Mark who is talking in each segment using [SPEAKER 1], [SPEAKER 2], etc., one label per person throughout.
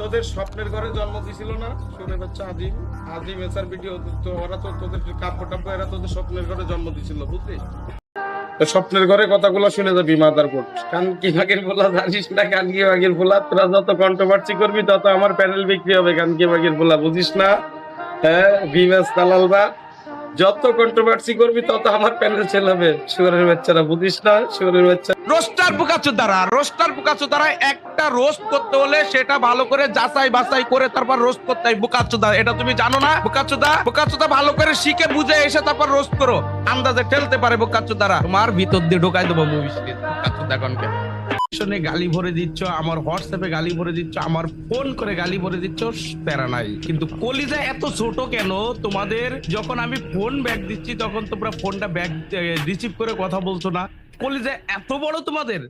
[SPEAKER 1] তোদের স্বপ্নের ঘরে জন্ম দিছিল না? শুনে বাচ্চা, আজিম। আজিম এসার ভিডিও তো ওরা তো তোদের কাব্য টাব্য, এরা তোদের স্বপ্নের ঘরে জন্ম দিছিল, বুঝলি? স্বপ্নের ঘরে কথাগুলো শুনে যাবি, মাদার কোট কান কি বাগের ফোলা জানিস না? কান কি বাগের ফোলা তোরা যত কন্ট্রোভার্সি করবি, তত আমার প্যানেল বিক্রি হবে, কান কি বাগের ফোলা বুঝিস না? হ্যাঁ ভীমেশ দালালরা যত কন্ট্রোভার্সি করবি, তত আমার প্যানেল চালাবে। শুয়ারের বাচ্চারা, বুঝিস না? শুয়ারের বাচ্চা
[SPEAKER 2] রোস্টার বুকাচু দ্বারা রোস্টার বুকাচু দ্বারা একটা রোস্ট করতে হলে সেটা ভালো করে যাচাই বাছাই করে তারপর রোস্ট করতে হয় বুকাচু এটা তুমি জানো না? বুকাচু দা বুকাচু দা ভালো করে শিখে বুঝে এসে তারপর রোস্ট করো। আন্দাজে ঠেলতে পারে বুকাচু দ্বারা। তোমার ভিতর দিয়ে ঢোকাই দেবো মুভি বুকাচু কনকে পিছনে গালি ভরে দিচ্ছ আমার হোয়াটসঅ্যাপে গালি ভরে দিচ্ছ আমার ফোন করে গালি ভরে দিচ্ছ প্যারা নাই। কিন্তু কলিজা এত ছোট কেন? তোমাদের যখন আমি ফোন ব্যাক দিচ্ছি তখন তোমরা ফোনটা ব্যাক রিসিভ করে কথা বলছো না। কলিজা এত বড় তোমাদের?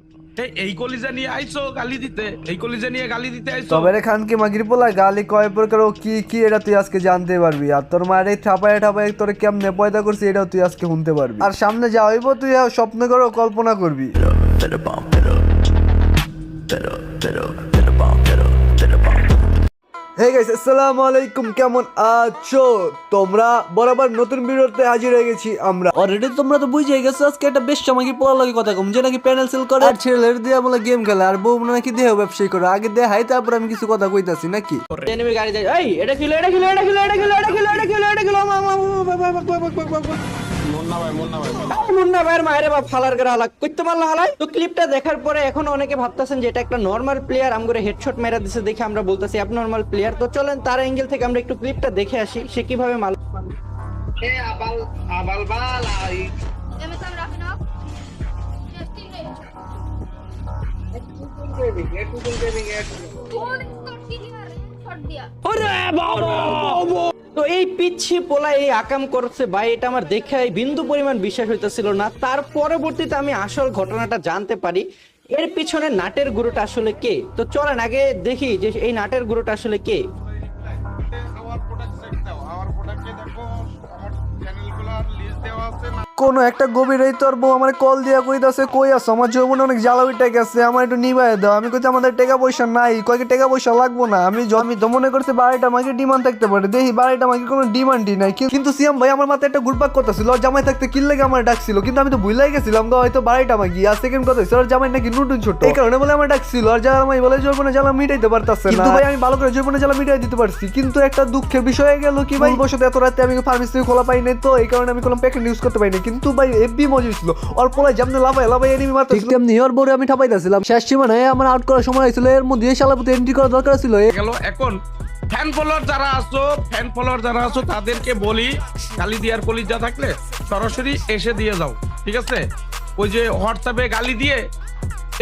[SPEAKER 2] এই- কলিজা নিয়ে আইছো গালি দিতে? এই কলিজা নিয়ে গালি দিতে আইছো?
[SPEAKER 3] তবে রে খানকে মাগির পোলা গালি কয় প্রকার ও কি কি এটা তুই আজকে জানতে পারবি? আর তোর মায়ের এই ঠাপায় ঠাপায় তোর কেমনে পয়দা করছি এটাও তুই আজকে শুনতে পারবি। আর সামনে যা হইব তুই স্বপ্ন করো কল্পনা করবি। হে গাইস আসসালামু আলাইকুম কেমন আছো তোমরা বরাবর নতুন ভিডিওতে হাজির হয়ে গেছি আমরা অলরেডি তোমরা তো বুঝে গেছো আজকে একটা বেশ আমাকে পড়া লাগে কথা কম যে নাকি প্যানেল সেল করে আর ছেলের দিয়ে বলে গেম খেলে আর বউ নাকি দেহ ব্যবসায়ী করে আগে দেখাই তারপর আমি কিছু কথা কইতাছি নাকি
[SPEAKER 4] এনিমি গাড়ি যায় এই এটা কিলো এটা কিলো এটা কিলো এটা কিলো এটা কিলো এটা কিলো এটা কিলো মা মা মুন্না ভাইয়ের মায়ের বাপ ফালার করে হালাক। করতে পারল হালাই? তো ক্লিপটা দেখার পরে এখন অনেকে ভাবতেছেন যে এটা একটা নর্মাল প্লেয়ার আমগরে হেডশট মেরা দিছে দেখে আমরা বলতেছি নর্মাল প্লেয়ার তো চলেন তার অ্যাঙ্গেল থেকে আমরা একটু ক্লিপটা দেখে আসি সে কীভাবে মাল
[SPEAKER 5] Deme tam wrapping up. Yes,
[SPEAKER 4] তো এই পিচ্ছি পোলা এই আকাম করছে, ভাই, এটা আমার দেখে বিন্দু পরিমাণ বিশ্বাস হইতেছিল না। তার পরবর্তীতে আমি আসল ঘটনাটা জানতে পারি। এর পিছনে নাটের গুরুটা আসলে কে? তো চলেন, আগে দেখি যে এই নাটের গুরুটা আসলে কে?
[SPEAKER 1] আমার প্রোডাক্ট আমার প্রোডাক্টে দেখো, আমার লিস্ট দেওয়া আছে
[SPEAKER 3] কোন একটা গভীর এই তোর বউ আমার কল দিয়া কইতাছে কই আছো? আমার যৌবনে অনেক জ্বালা উঠে গেছে আমার একটু নিবাই দাও। আমি কইতে আমাদের টাকা পয়সা নাই কয়েক টাকা পয়সা লাগবো না। আমি আমি তো মনে করছি বাড়িটা আমাকে ডিমান্ড থাকতে পারে। দেখি বাড়িটা আমাকে কোনো ডিমান্ডই নাই। কিন্তু সিএম ভাই আমার মাথায় একটা ঘুরপাক করতেছিল। জামাই থাকতে কিল লেগে আমার ডাকছিল। কিন্তু আমি তো ভুলাই গেছিলাম তো হয়তো বাড়িটা আমাকে আর সেকেন্ড কথা ওর জামাই নাকি নতুন ছোট। এই কারণে বলে আমার ডাকছিল। আর জামাই বলে যৌবনে জ্বালা মিটাইতে পারতাছে না। কিন্তু ভাই আমি ভালো করে যৌবনে জ্বালা মিটাই দিতে পারছি। কিন্তু একটা দুঃখের বিষয় গেল কি ভাই? বসে এত রাতে আমি ফার্মেসি খোলা পাই নাই তো এই কারণে আমি কোনো প্যাকেট ইউজ করতে পারি না কিন্তু ভাই এফবি মজা ছিল ওর পোলায় যেমন লাভাই লাভাই এনিমি মারতে ঠিক তেমনি ওর বউরে আমি ঠাপাইতাছিলাম। শেষ সীমানায় আমার আউট করার সময় হয়েছিল এর মধ্যে এই শালাপুতে এন্ট্রি করা দরকার ছিল
[SPEAKER 2] গেল এখন ফ্যান ফলোয়ার যারা আছো ফ্যান ফলোয়ার যারা আছো তাদেরকে বলি গালি দিয়ার কলিজা থাকলে সরাসরি এসে দিয়ে যাও ঠিক আছে? ওই যে হোয়াটসঅ্যাপে গালি দিয়ে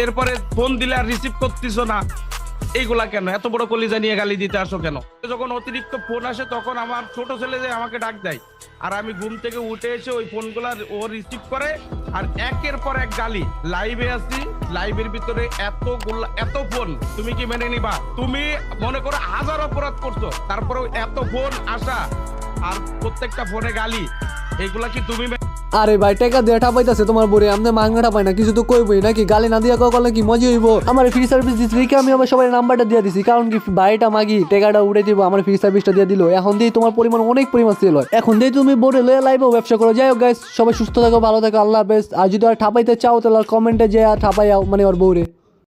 [SPEAKER 2] এরপরে ফোন দিলে আর রিসিভ করতেছো না। এইগুলা কেন? এত বড় কলিজা নিয়ে গালি দিতে আসো কেন? যখন অতিরিক্ত ফোন আসে, তখন আমার ছোট ছেলে যে আমাকে ডাক দেয়। আর আমি ঘুম থেকে উঠে এসে ওই ফোনগুলা ও রিসিভ করে, আর একের পর এক গালি। লাইভে আসি লাইভের ভিতরে এত এত ফোন তুমি কি মেনে নিবা? তুমি মনে করো হাজার অপরাধ করছ, তারপরেও এত ফোন আসা, আর প্রত্যেকটা ফোনে গালি। এগুলা কি তুমি
[SPEAKER 3] আরে ভাই, টাকা দিয়ে ঠাপাইতাছে তোমার বরে আমনে মাংনা ঠাপাই না, কিছু তো কইবই, নাকি? গালি না দিয়া কলে কি মজা হইব? আমার ফ্রি সার্ভিস দিস রেখে আমি আমার সবাই নাম্বারটা দিয়ে দিছি, কারণ কি ভাইটা মাগি টাকাটা উড়ে দিব, আমার ফ্রি সার্ভিসটা দিয়ে দিল। এখন দিয়ে তোমার পরিমাণ অনেক পরিমাণ সেল হয়। এখন দিয়ে তুমি বোর্ডে লয়ে লাইভ ব্যবসা করো। যাই হোক গাইস সবাই সুস্থ থাকো, ভালো থাকো, আল্লাহ হাফেজ। আর যদি আর ঠাপাইতে চাও, তাহলে কমেন্টে যে আর ঠাপাই মানে ওর বউরে।